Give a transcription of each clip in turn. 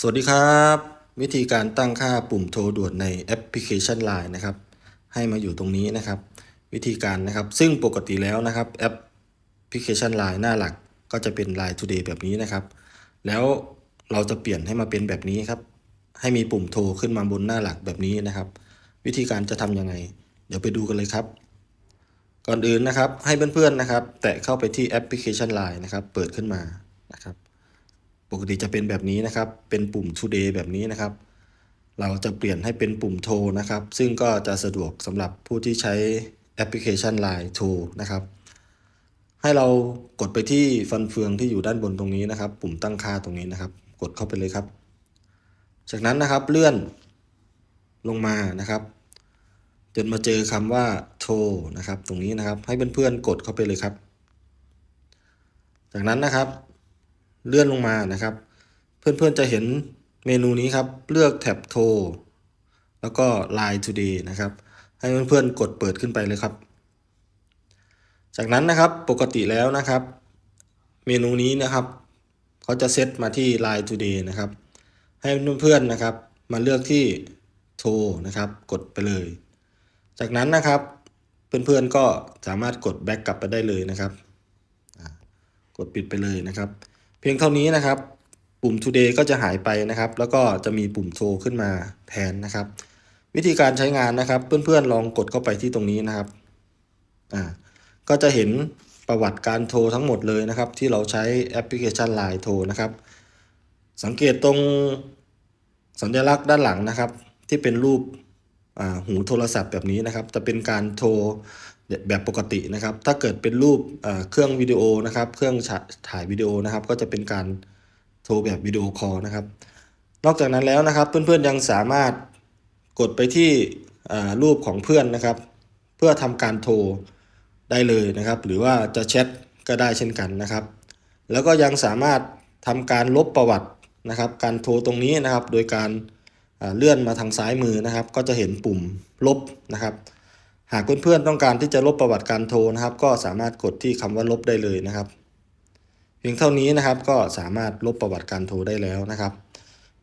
สวัสดีครับ วิธีการตั้งค่าปุ่มโทรด่วนในแอปพลิเคชัน Line นะครับ ให้มาอยู่ตรงนี้นะครับ วิธีการนะครับ ซึ่งปกติแล้วนะครับแอปพลิเคชัน Line หน้าหลักก็จะเป็น Line Today แบบนี้นะครับ แล้วเราจะเปลี่ยนให้มาเป็นแบบนี้ครับ ให้มีปุ่มโทรขึ้นมาบนหน้าหลักแบบนี้นะครับ วิธีการจะทำยังไง เดี๋ยวไปดูกันเลยครับ ก่อนอื่นนะครับให้เพื่อนๆนะครับ แตะเข้าไปที่แอปพลิเคชัน Line นะครับ เปิดขึ้นมา ปกติจะเป็นแบบนี้นะครับ เป็นปุ่ม today แบบนี้นะครับ เราจะเปลี่ยนให้เป็นปุ่มโทรนะครับ ซึ่งก็จะสะดวกสำหรับผู้ที่ใช้แอปพลิเคชัน Line โทรนะครับ ให้เรากดไปที่ฟันเฟืองที่อยู่ด้านบนตรงนี้นะครับ ปุ่มตั้งค่าตรงนี้นะครับ กดเข้าไปเลยครับ จากนั้นนะครับเลื่อนลงมานะครับจนมาเจอคำว่าโทรนะครับ ตรงนี้นะครับ ให้เพื่อนๆกดเข้าไปเลยครับ จากนั้นนะครับ เลื่อนลงมานะครับ เพื่อนๆจะเห็นเมนูนี้ครับ เลือกแท็บโทรแล้วก็ Line Today นะครับ ให้เพื่อนๆกดเปิดขึ้นไปเลยครับ จากนั้นนะครับปกติแล้วนะครับ เมนูนี้นะครับเขาจะเซตมาที่ Line Today นะครับ ให้เพื่อนๆนะครับ มาเลือกที่โทรนะครับ กดไปเลย จากนั้นนะครับเพื่อนๆก็สามารถกดแบ็กกลับไปได้เลยนะครับ กดปิดไปเลยนะครับ เพียงเท่านี้นะครับ ปุ่ม today ก็จะหายไปนะครับ แล้วก็จะมีปุ่มโทรขึ้นมาแทนนะครับ วิธีการใช้งานนะครับ เพื่อนๆลองกดเข้าไปที่ตรงนี้นะครับอ่าก็จะเห็นประวัติการโทรทั้งหมดเลยนะครับ ที่เราใช้แอปพลิเคชัน Line โทรนะครับ สังเกตตรงสัญลักษณ์ด้านหลังนะครับ ที่เป็นรูปอ่าหูโทรศัพท์แบบนี้นะครับ จะเป็นการโทร แบบปกตินะครับ ถ้าเกิดเป็นรูปเครื่องวิดีโอนะครับ เครื่องถ่ายวิดีโอนะครับ ก็จะเป็นการโทรแบบวิดีโอคอลนะครับ นอกจากนั้นแล้วนะครับ เพื่อนๆยังสามารถกดไปที่รูปของเพื่อนนะครับ เพื่อทำการโทรได้เลยนะครับ หรือว่าจะแชทก็ได้เช่นกันนะครับ แล้วก็ยังสามารถทำการลบประวัตินะครับ การโทรตรงนี้นะครับ โดยการเลื่อนมาทางซ้ายมือนะครับ ก็จะเห็นปุ่มลบนะครับ หากเพื่อนๆต้องการที่จะลบประวัติการโทรนะครับ ก็สามารถกดที่คำว่าลบได้เลยนะครับ เพียงเท่านี้นะครับก็สามารถลบประวัติการโทรได้แล้วนะครับ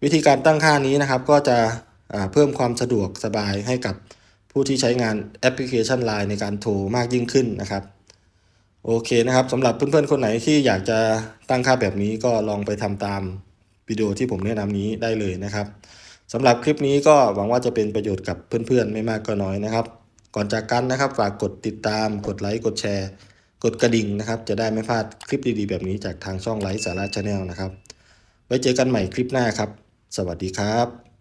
วิธีการตั้งค่านี้นะครับ ก็จะเพิ่มความสะดวกสบายให้กับผู้ที่ใช้งานแอปพลิเคชัน Line ในการโทรมากยิ่งขึ้นนะครับโอเคนะครับสำหรับเพื่อนๆคนไหนที่อยากจะตั้งค่าแบบนี้ก็ลองไปทำตามวิดีโอที่ผมแนะนำนี้ได้เลยนะครับสำหรับคลิปนี้ก็หวังว่าจะเป็นประโยชน์กับเพื่อนๆไม่มากก็น้อยนะครับ ก่อนจากกันนะครับฝากกดติดตาม กดไลค์ กดแชร์ กดกระดิ่งนะครับ จะได้ไม่พลาดคลิปดีๆ แบบนี้จากทางช่องไลฟ์สาระชาแนลนะครับ ไว้เจอกันใหม่คลิปหน้าครับ สวัสดีครับ